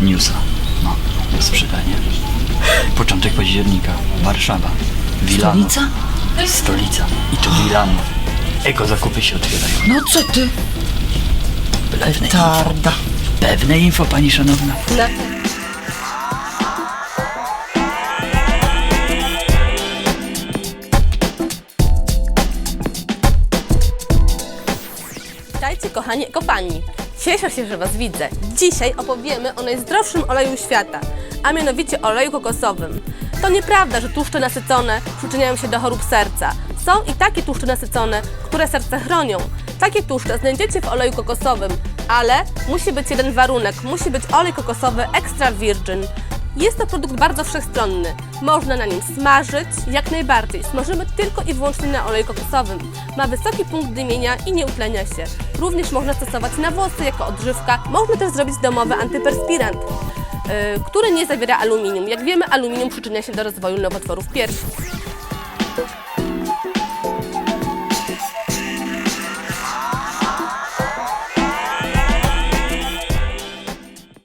newsa. No, do sprzedania. Początek października. Warszawa. Wilano. Stolica? Stolica. I to Wilano. Eko zakupy się otwierają. No co ty? Pewne info. Tarda. Pewne info, pani szanowna. Na... Witajcie kochani ekopani. Cieszę się, że Was widzę. Dzisiaj opowiemy o najzdrowszym oleju świata, a mianowicie oleju kokosowym. To nieprawda, że tłuszcze nasycone przyczyniają się do chorób serca. Są i takie tłuszcze nasycone, które serce chronią. Takie tłuszcze znajdziecie w oleju kokosowym, ale musi być jeden warunek. Musi być olej kokosowy extra virgin. Jest to produkt bardzo wszechstronny. Można na nim smażyć, jak najbardziej. Smażymy tylko i wyłącznie na oleju kokosowym. Ma wysoki punkt dymienia i nie utlenia się. Również można stosować na włosy jako odżywka. Można też zrobić domowy antyperspirant, yy, który nie zawiera aluminium. Jak wiemy, aluminium przyczynia się do rozwoju nowotworów piersi.